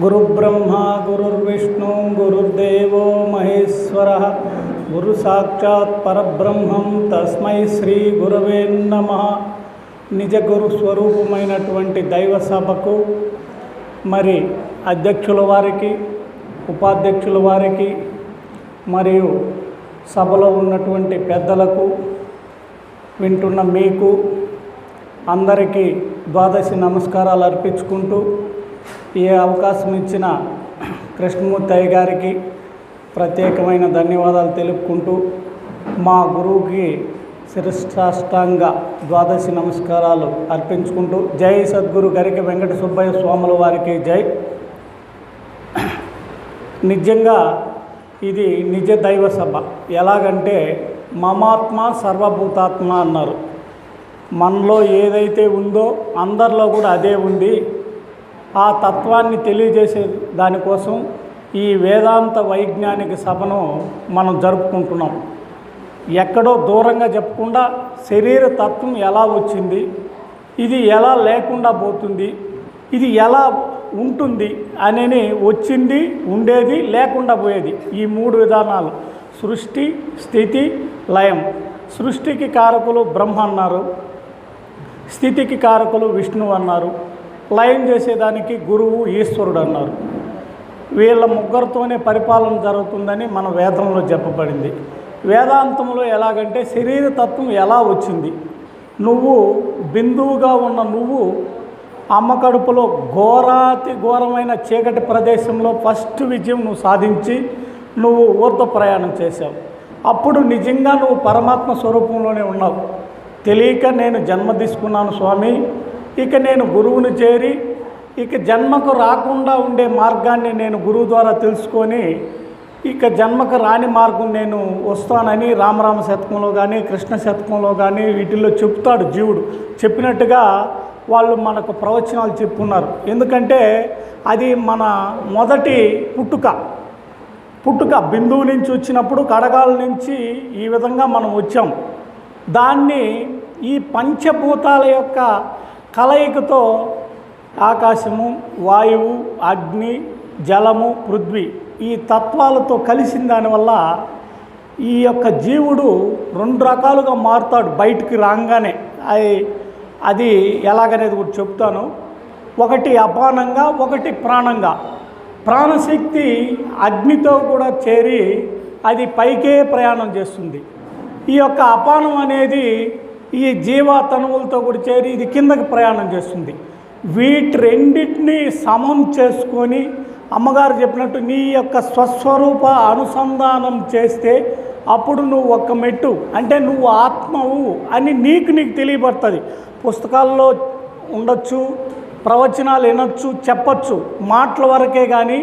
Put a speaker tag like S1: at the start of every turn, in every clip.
S1: गुरुब्रह्मा गुरुर्विष्णु మహేశ్వర గురు సాక్షాత్ పరబ్రహ్మం తస్మై శ్రీ గురవే నమ నిజ గురు స్వరూపమైనటువంటి దైవ సభకు మరి అధ్యక్షుల వారికి ఉపాధ్యక్షుల వారికి మరియు సభలో ఉన్నటువంటి పెద్దలకు వింటున్న మీకు అందరికీ ద్వాదశి నమస్కారాలు అర్పించుకుంటూ ఈ అవకాశం ఇచ్చిన కృష్ణమూర్తి అయ్య గారికి ప్రత్యేకమైన ధన్యవాదాలు తెలుపుకుంటూ మా గురువుకి శిరష్టాష్టంగా ద్వాదశి నమస్కారాలు అర్పించుకుంటూ జై సద్గురు గరికి వెంకట సుబ్బయ్య స్వాముల వారికి జై నిజంగా ఇది నిజ దైవ సభ ఎలాగంటే మమాత్మ సర్వభూతాత్మ అన్నారు మనలో ఏదైతే ఉందో అందరిలో కూడా అదే ఉంది ఆ తత్వాన్ని తెలియజేసే దానికోసం ఈ వేదాంత వైజ్ఞానిక సభను మనం జరుపుకుంటున్నాం ఎక్కడో దూరంగా చెప్పకుండా శరీర తత్వం ఎలా వచ్చింది ఇది ఎలా లేకుండా పోతుంది ఇది ఎలా ఉంటుంది అనేది వచ్చింది ఉండేది లేకుండా పోయేది ఈ మూడు విధానాలు సృష్టి స్థితి లయం సృష్టికి కారకులు బ్రహ్మ అన్నారు స్థితికి కారకులు విష్ణువు అన్నారు లయం చేసేదానికి గురువు ఈశ్వరుడు అన్నారు వీళ్ళ ముగ్గురితోనే పరిపాలన జరుగుతుందని మన వేదంలో చెప్పబడింది వేదాంతంలో ఎలాగంటే శరీరతత్వం ఎలా వచ్చింది నువ్వు బిందువుగా ఉన్న నువ్వు అమ్మ కడుపులో ఘోరాతి ఘోరమైన చీకటి ప్రదేశంలో ఫస్ట్ విజయం నువ్వు సాధించి నువ్వు ఊర్ధ ప్రయాణం చేశావు అప్పుడు నిజంగా నువ్వు పరమాత్మ స్వరూపంలోనే ఉన్నావు తెలియక నేను జన్మ తీసుకున్నాను స్వామి ఇక నేను గురువును చేరి ఇక జన్మకు రాకుండా ఉండే మార్గాన్ని నేను గురువు ద్వారా తెలుసుకొని ఇక జన్మకు రాని మార్గం నేను వస్తానని రామరామ శతకంలో కానీ కృష్ణ శతకంలో కానీ వీటిల్లో చెప్తాడు జీవుడు చెప్పినట్టుగా వాళ్ళు మనకు ప్రవచనాలు చెప్పున్నారు ఎందుకంటే అది మన మొదటి పుట్టుక పుట్టుక బిందువు నుంచి వచ్చినప్పుడు కడగాల నుంచి ఈ విధంగా మనం వచ్చాం దాన్ని ఈ పంచభూతాల యొక్క కలయికతో ఆకాశము వాయువు అగ్ని జలము పృథ్వీ ఈ తత్వాలతో కలిసిన దానివల్ల ఈ యొక్క జీవుడు రెండు రకాలుగా మారుతాడు బయటికి రాగానే అది అది ఎలాగనేది కూడా చెప్తాను ఒకటి అపానంగా ఒకటి ప్రాణంగా ప్రాణశక్తి అగ్నితో కూడా చేరి అది పైకే ప్రయాణం చేస్తుంది ఈ యొక్క అపానం అనేది ఈ జీవ తనువులతో కూడా చేరి ఇది కిందకి ప్రయాణం చేస్తుంది వీటి రెండింటినీ సమం చేసుకొని అమ్మగారు చెప్పినట్టు నీ యొక్క స్వస్వరూప అనుసంధానం చేస్తే అప్పుడు నువ్వు ఒక్క మెట్టు అంటే నువ్వు ఆత్మవు అని నీకు నీకు తెలియబడుతుంది పుస్తకాల్లో ఉండొచ్చు ప్రవచనాలు వినొచ్చు చెప్పచ్చు మాటల వరకే కానీ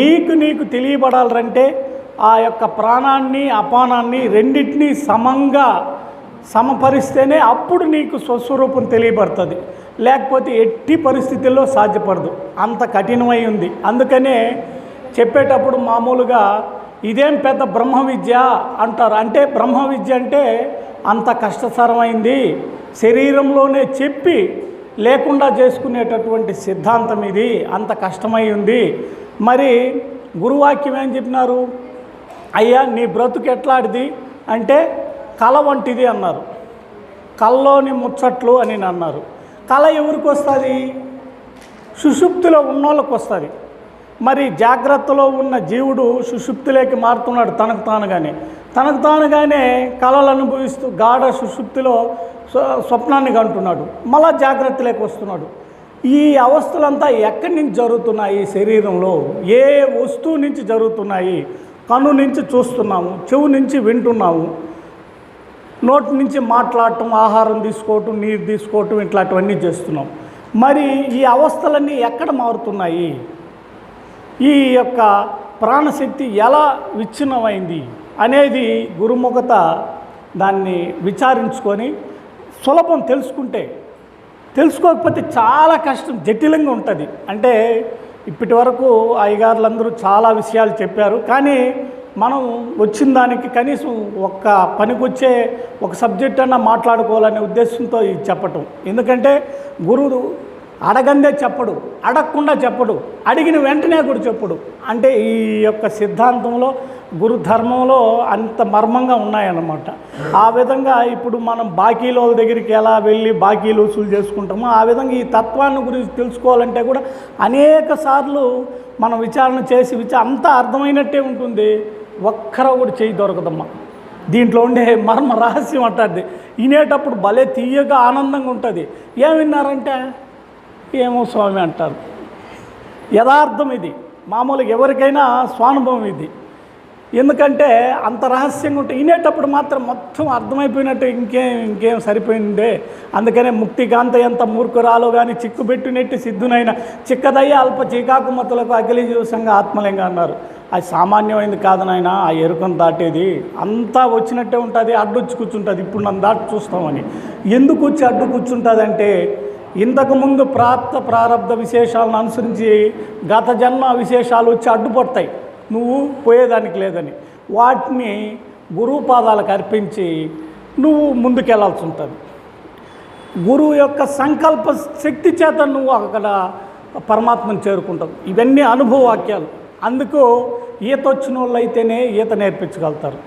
S1: నీకు నీకు తెలియబడాలంటే ఆ యొక్క ప్రాణాన్ని అపానాన్ని రెండింటినీ సమంగా సమపరిస్తేనే అప్పుడు నీకు స్వస్వరూపం తెలియబడుతుంది లేకపోతే ఎట్టి పరిస్థితుల్లో సాధ్యపడదు అంత కఠినమై ఉంది అందుకనే చెప్పేటప్పుడు మామూలుగా ఇదేం పెద్ద బ్రహ్మ విద్య అంటారు అంటే బ్రహ్మ విద్య అంటే అంత కష్టతరమైంది శరీరంలోనే చెప్పి లేకుండా చేసుకునేటటువంటి సిద్ధాంతం ఇది అంత కష్టమై ఉంది మరి గురువాక్యం ఏం చెప్పినారు అయ్యా నీ బ్రతుకు ఎట్లాడిది అంటే కళ వంటిది అన్నారు కళ్ళలోని ముచ్చట్లు అని అన్నారు కళ ఎవరికి వస్తుంది సుషుప్తిలో ఉన్నోళ్ళకి వస్తుంది మరి జాగ్రత్తలో ఉన్న జీవుడు సుషుప్తిలోకి మారుతున్నాడు తనకు తానుగానే తనకు తానుగానే కళలు అనుభవిస్తూ గాఢ సుషుప్తిలో స్వప్నాన్ని కంటున్నాడు మళ్ళా జాగ్రత్తలోకి వస్తున్నాడు ఈ అవస్థలంతా ఎక్కడి నుంచి జరుగుతున్నాయి శరీరంలో ఏ వస్తువు నుంచి జరుగుతున్నాయి కను నుంచి చూస్తున్నాము చెవు నుంచి వింటున్నాము నోటి నుంచి మాట్లాడటం ఆహారం తీసుకోవటం నీరు తీసుకోవటం ఇట్లాంటివన్నీ చేస్తున్నాం మరి ఈ అవస్థలన్నీ ఎక్కడ మారుతున్నాయి ఈ యొక్క ప్రాణశక్తి ఎలా విచ్ఛిన్నమైంది అనేది గురుముఖత దాన్ని విచారించుకొని సులభం తెలుసుకుంటే తెలుసుకోకపోతే చాలా కష్టం జటిలంగా ఉంటుంది అంటే ఇప్పటి వరకు అయ్యగారులందరూ చాలా విషయాలు చెప్పారు కానీ మనం వచ్చిన దానికి కనీసం ఒక్క పనికొచ్చే ఒక సబ్జెక్ట్ అన్న మాట్లాడుకోవాలనే ఉద్దేశంతో ఇది చెప్పటం ఎందుకంటే గురువు అడగందే చెప్పడు అడగకుండా చెప్పడు అడిగిన వెంటనే కూడా చెప్పడు అంటే ఈ యొక్క సిద్ధాంతంలో గురుధర్మంలో అంత మర్మంగా ఉన్నాయన్నమాట ఆ విధంగా ఇప్పుడు మనం బాకీల దగ్గరికి ఎలా వెళ్ళి బాకీలు వసూలు చేసుకుంటామో ఆ విధంగా ఈ తత్వాన్ని గురించి తెలుసుకోవాలంటే కూడా అనేక సార్లు మనం విచారణ చేసి విచ అంతా అర్థమైనట్టే ఉంటుంది ఒక్కర కూడా చేయి దొరకదమ్మా దీంట్లో ఉండే మర్మ రహస్యం అంటుంది వినేటప్పుడు భలే తీయగా ఆనందంగా ఉంటుంది ఏం విన్నారంటే ఏమో స్వామి అంటారు యథార్థం ఇది మామూలుగా ఎవరికైనా స్వానుభవం ఇది ఎందుకంటే అంత రహస్యంగా ఉంటే వినేటప్పుడు మాత్రం మొత్తం అర్థమైపోయినట్టు ఇంకేం ఇంకేం సరిపోయిందే అందుకనే ముక్తికాంత ఎంత మూర్ఖురాలు కానీ చిక్కుబెట్టినట్టు సిద్ధునైన చిక్కదయ్య అల్ప చీకాకుమతులకు అఖిలి సంఘ ఆత్మలింగ అన్నారు అది సామాన్యమైంది కాదు నాయన ఆ ఎరుకను దాటేది అంతా వచ్చినట్టే ఉంటుంది అడ్డొచ్చి కూర్చుంటుంది ఇప్పుడు నన్ను దాటి చూస్తామని ఎందుకు వచ్చి అడ్డు కూర్చుంటుంది అంటే ఇంతకుముందు ప్రాప్త ప్రారంధ విశేషాలను అనుసరించి గత జన్మ విశేషాలు వచ్చి అడ్డుపడతాయి నువ్వు పోయేదానికి లేదని వాటిని గురువు పాదాలకు అర్పించి నువ్వు ముందుకెళ్లాల్సి ఉంటుంది గురువు యొక్క సంకల్ప శక్తి చేత నువ్వు అక్కడ పరమాత్మను చేరుకుంటావు ఇవన్నీ అనుభవ వాక్యాలు అందుకు ఈత వచ్చిన వాళ్ళు అయితేనే ఈత నేర్పించగలుగుతారు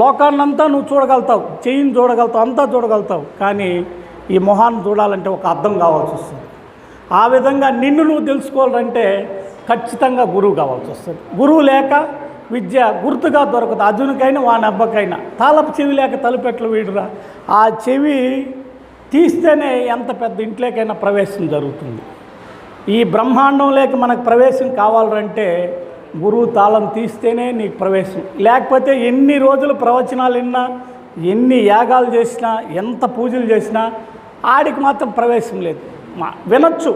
S1: లోకాన్నంతా నువ్వు చూడగలుగుతావు చేయిని చూడగలుగుతావు అంతా చూడగలుగుతావు కానీ ఈ మొహాన్ని చూడాలంటే ఒక అర్థం కావాల్సి వస్తుంది ఆ విధంగా నిన్ను నువ్వు తెలుసుకోవాలంటే ఖచ్చితంగా గురువు కావాల్సి వస్తుంది గురువు లేక విద్య గుర్తుగా దొరకదు అర్జునికైనా వాని అబ్బకైనా తాళపు చెవి లేక తలుపెట్లు వీడురా ఆ చెవి తీస్తేనే ఎంత పెద్ద ఇంట్లోకైనా ప్రవేశం జరుగుతుంది ఈ బ్రహ్మాండం లేక మనకు ప్రవేశం కావాలంటే గురువు తాళం తీస్తేనే నీకు ప్రవేశం లేకపోతే ఎన్ని రోజులు ప్రవచనాలు విన్నా ఎన్ని యాగాలు చేసినా ఎంత పూజలు చేసినా ఆడికి మాత్రం ప్రవేశం లేదు వినొచ్చు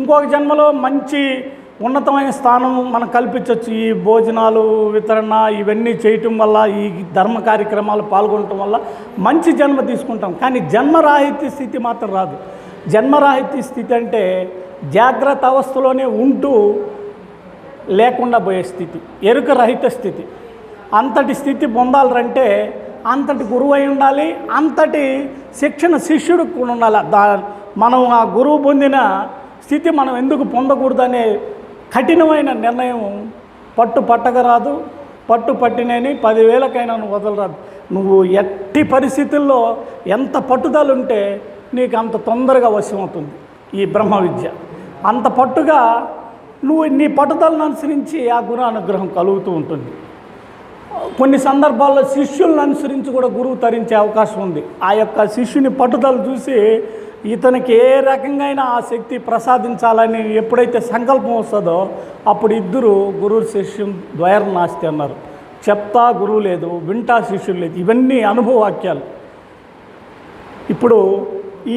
S1: ఇంకొక జన్మలో మంచి ఉన్నతమైన స్థానం మనం కల్పించవచ్చు ఈ భోజనాలు వితరణ ఇవన్నీ చేయటం వల్ల ఈ ధర్మ కార్యక్రమాలు పాల్గొనటం వల్ల మంచి జన్మ తీసుకుంటాం కానీ జన్మరాహిత్య స్థితి మాత్రం రాదు జన్మరాహిత్య స్థితి అంటే జాగ్రత్త అవస్థలోనే ఉంటూ లేకుండా పోయే స్థితి ఎరుక రహిత స్థితి అంతటి స్థితి పొందాలంటే అంతటి గురువు అయి ఉండాలి అంతటి శిక్షణ శిష్యుడికి కూడా ఉండాలి దా మనం ఆ గురువు పొందిన స్థితి మనం ఎందుకు పొందకూడదు అనే కఠినమైన నిర్ణయం పట్టు పట్టక రాదు పట్టు పట్టినని పదివేలకైనా నువ్వు వదలరాదు నువ్వు ఎట్టి పరిస్థితుల్లో ఎంత పట్టుదల ఉంటే నీకు అంత తొందరగా వశమవుతుంది ఈ బ్రహ్మ విద్య అంత పట్టుగా నువ్వు నీ పట్టుదలను అనుసరించి ఆ గురు అనుగ్రహం కలుగుతూ ఉంటుంది కొన్ని సందర్భాల్లో శిష్యులను అనుసరించి కూడా గురువు తరించే అవకాశం ఉంది ఆ యొక్క శిష్యుని పట్టుదల చూసి ఇతనికి ఏ రకంగా ఆ శక్తి ప్రసాదించాలని ఎప్పుడైతే సంకల్పం వస్తుందో అప్పుడు ఇద్దరు గురు శిష్యం ద్వయర్నాస్తి అన్నారు చెప్తా గురువు లేదు వింటా శిష్యులు లేదు ఇవన్నీ అనుభవ వాక్యాలు ఇప్పుడు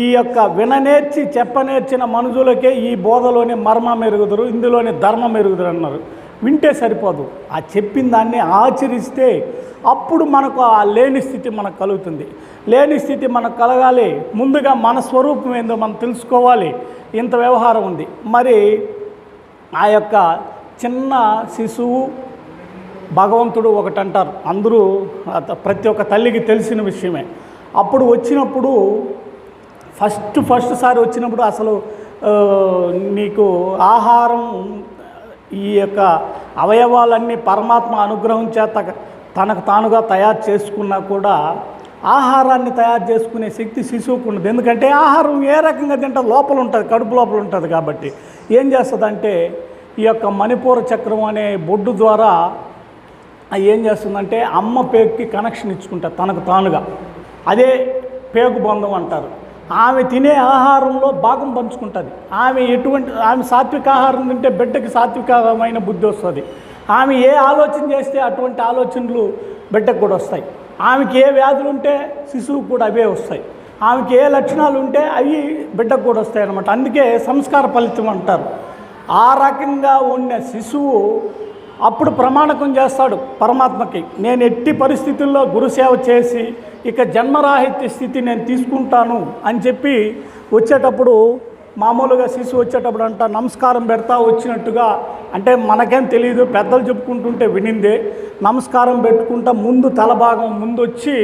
S1: ఈ యొక్క విననేర్చి చెప్పనేర్చిన మనుషులకే ఈ బోధలోని మర్మ మెరుగుదరు ఇందులోని ధర్మం మెరుగుదరు అన్నారు వింటే సరిపోదు ఆ చెప్పిన దాన్ని ఆచరిస్తే అప్పుడు మనకు ఆ లేని స్థితి మనకు కలుగుతుంది లేని స్థితి మనకు కలగాలి ముందుగా మన స్వరూపం ఏందో మనం తెలుసుకోవాలి ఇంత వ్యవహారం ఉంది మరి ఆ యొక్క చిన్న శిశువు భగవంతుడు ఒకటి అంటారు అందరూ ప్రతి ఒక్క తల్లికి తెలిసిన విషయమే అప్పుడు వచ్చినప్పుడు ఫస్ట్ ఫస్ట్ సారి వచ్చినప్పుడు అసలు నీకు ఆహారం ఈ యొక్క అవయవాలన్నీ పరమాత్మ అనుగ్రహం చేత తనకు తానుగా తయారు చేసుకున్నా కూడా ఆహారాన్ని తయారు చేసుకునే శక్తి శిశువుకు ఉండదు ఎందుకంటే ఆహారం ఏ రకంగా తింటే లోపల ఉంటుంది కడుపు లోపల ఉంటుంది కాబట్టి ఏం చేస్తుందంటే ఈ యొక్క మణిపూర చక్రం అనే బొడ్డు ద్వారా ఏం చేస్తుందంటే అమ్మ పేగుకి కనెక్షన్ ఇచ్చుకుంటారు తనకు తానుగా అదే పేగు బంధం అంటారు ఆమె తినే ఆహారంలో భాగం పంచుకుంటుంది ఆమె ఎటువంటి ఆమె సాత్విక ఆహారం తింటే బిడ్డకి సాత్వికమైన బుద్ధి వస్తుంది ఆమె ఏ ఆలోచన చేస్తే అటువంటి ఆలోచనలు బిడ్డకు కూడా వస్తాయి ఆమెకి ఏ వ్యాధులు ఉంటే శిశువు కూడా అవే వస్తాయి ఆమెకి ఏ లక్షణాలు ఉంటే అవి బిడ్డకు కూడా వస్తాయి అన్నమాట అందుకే సంస్కార ఫలితం అంటారు ఆ రకంగా ఉన్న శిశువు అప్పుడు ప్రమాణకం చేస్తాడు పరమాత్మకి నేను ఎట్టి పరిస్థితుల్లో గురుసేవ చేసి ఇక జన్మరాహిత్య స్థితి నేను తీసుకుంటాను అని చెప్పి వచ్చేటప్పుడు మామూలుగా శిశు వచ్చేటప్పుడు అంట నమస్కారం పెడతా వచ్చినట్టుగా అంటే మనకేం తెలియదు పెద్దలు చెప్పుకుంటుంటే వినిందే నమస్కారం పెట్టుకుంటా ముందు తలభాగం ముందు వచ్చి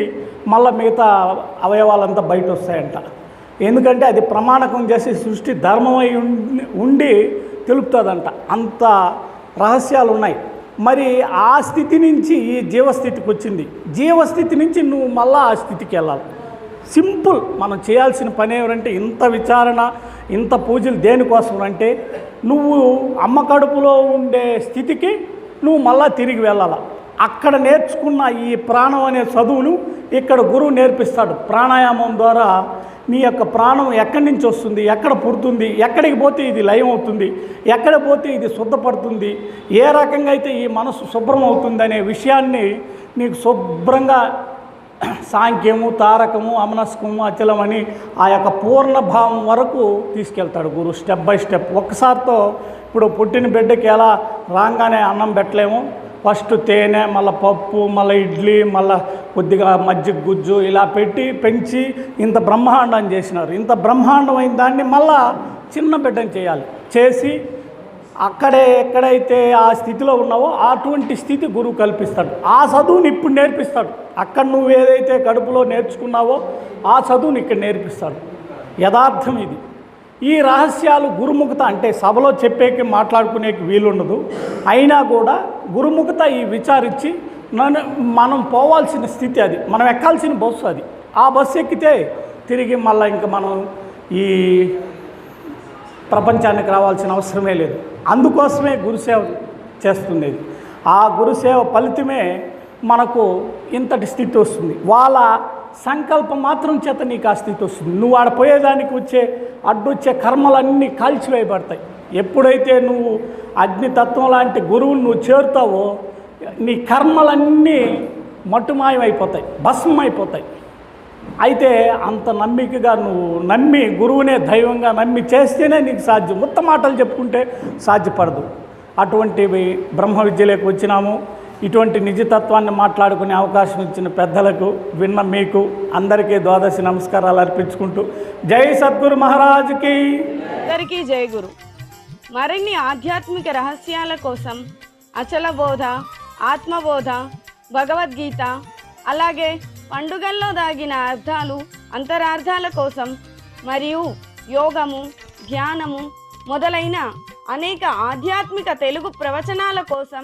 S1: మళ్ళీ మిగతా అవయవాలంతా బయట వస్తాయంట ఎందుకంటే అది ప్రమాణకం చేసి సృష్టి ధర్మమై ఉండి తెలుపుతుందంట అంత రహస్యాలు ఉన్నాయి మరి ఆ స్థితి నుంచి జీవస్థితికి వచ్చింది జీవస్థితి నుంచి నువ్వు మళ్ళీ ఆ స్థితికి వెళ్ళాలి సింపుల్ మనం చేయాల్సిన పని ఏమిటంటే ఇంత విచారణ ఇంత పూజలు దేనికోసం అంటే నువ్వు అమ్మ కడుపులో ఉండే స్థితికి నువ్వు మళ్ళా తిరిగి వెళ్ళాలా అక్కడ నేర్చుకున్న ఈ ప్రాణం అనే చదువును ఇక్కడ గురువు నేర్పిస్తాడు ప్రాణాయామం ద్వారా మీ యొక్క ప్రాణం ఎక్కడి నుంచి వస్తుంది ఎక్కడ పుడుతుంది ఎక్కడికి పోతే ఇది లయం అవుతుంది ఎక్కడ పోతే ఇది శుద్ధపడుతుంది ఏ రకంగా అయితే ఈ మనసు శుభ్రం అవుతుంది అనే విషయాన్ని మీకు శుభ్రంగా సాంఖ్యము తారకము అమనస్కము అచలం అని ఆ యొక్క పూర్ణభావం వరకు తీసుకెళ్తాడు గురు స్టెప్ బై స్టెప్ ఒక్కసారితో ఇప్పుడు పుట్టిన బిడ్డకి ఎలా రాగానే అన్నం పెట్టలేము ఫస్ట్ తేనె మళ్ళీ పప్పు మళ్ళీ ఇడ్లీ మళ్ళీ కొద్దిగా మజ్జి గుజ్జు ఇలా పెట్టి పెంచి ఇంత బ్రహ్మాండం చేసినారు ఇంత అయిన దాన్ని మళ్ళీ చిన్న బిడ్డను చేయాలి చేసి అక్కడే ఎక్కడైతే ఆ స్థితిలో ఉన్నావో అటువంటి స్థితి గురువు కల్పిస్తాడు ఆ చదువుని ఇప్పుడు నేర్పిస్తాడు అక్కడ నువ్వు ఏదైతే కడుపులో నేర్చుకున్నావో ఆ చదువుని ఇక్కడ నేర్పిస్తాడు యథార్థం ఇది ఈ రహస్యాలు గురుముఖత అంటే సభలో చెప్పేకి మాట్లాడుకునేకి వీలుండదు అయినా కూడా గురుముఖత ఈ విచారించి నన్ను మనం పోవాల్సిన స్థితి అది మనం ఎక్కాల్సిన బస్సు అది ఆ బస్సు ఎక్కితే తిరిగి మళ్ళీ ఇంకా మనం ఈ ప్రపంచానికి రావాల్సిన అవసరమే లేదు అందుకోసమే గురుసేవ చేస్తుండేది ఆ గురుసేవ ఫలితమే మనకు ఇంతటి స్థితి వస్తుంది వాళ్ళ సంకల్పం మాత్రం చేత నీకు ఆ స్థితి వస్తుంది నువ్వు ఆడపోయేదానికి వచ్చే అడ్డొచ్చే కర్మలన్నీ కాల్చివేయబడతాయి ఎప్పుడైతే నువ్వు అగ్నితత్వం లాంటి గురువుని నువ్వు చేరుతావో నీ కర్మలన్నీ మట్టుమాయమైపోతాయి భస్మం అయిపోతాయి అయితే అంత నమ్మికగా నువ్వు నమ్మి గురువునే దైవంగా నమ్మి చేస్తేనే నీకు సాధ్యం మొత్తం మాటలు చెప్పుకుంటే సాధ్యపడదు అటువంటివి బ్రహ్మ విద్యలోకి వచ్చినాము ఇటువంటి నిజతత్వాన్ని మాట్లాడుకునే అవకాశం ఇచ్చిన పెద్దలకు విన్న మీకు అందరికీ ద్వాదశి నమస్కారాలు అర్పించుకుంటూ జై సద్గురు మహారాజుకి
S2: అందరికీ జై గురు మరిన్ని ఆధ్యాత్మిక రహస్యాల కోసం అచల బోధ ఆత్మబోధ భగవద్గీత అలాగే పండుగల్లో దాగిన అర్థాలు అంతరార్థాల కోసం మరియు యోగము ధ్యానము మొదలైన అనేక ఆధ్యాత్మిక తెలుగు ప్రవచనాల కోసం